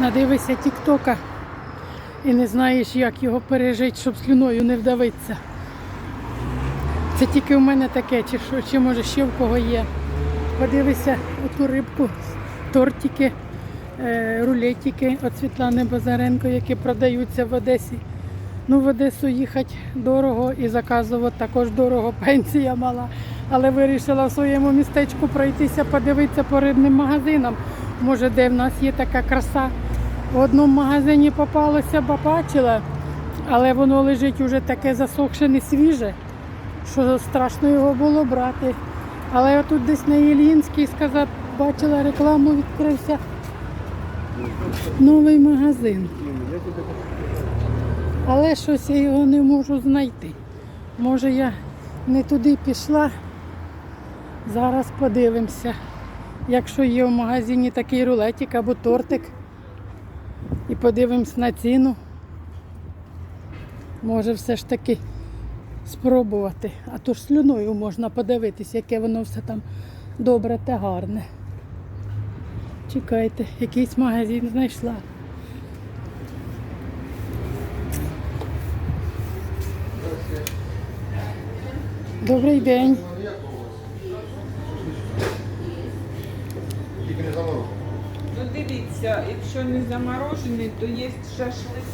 Надивишся тіктока і не знаєш, як його пережити, щоб слюною не вдавитися. Це тільки в мене таке, чи що, чи може ще в кого є. Подивися оту рибку, тортики, е, рулетики від Світлани Базаренко, які продаються в Одесі. Ну, в Одесу їхати дорого і заказувати також дорого, пенсія мала. Але вирішила в своєму містечку пройтися, подивитися по рибним магазинам. Може, де в нас є така краса. В одному магазині попалося, бачила, але воно лежить уже таке засохше, не свіже, що страшно його було брати. Але я тут десь на Єлінській, сказав, бачила рекламу, відкрився новий магазин. Але щось я його не можу знайти. Може я не туди пішла. Зараз подивимося. Якщо є в магазині такий рулетик або тортик. І подивимось на ціну. Може все ж таки спробувати. А то ж слюною можна подивитися, яке воно все там добре та гарне. Чекайте, якийсь магазин знайшла. Добрий день. Ну дивіться, якщо не заморожений, то є шашлик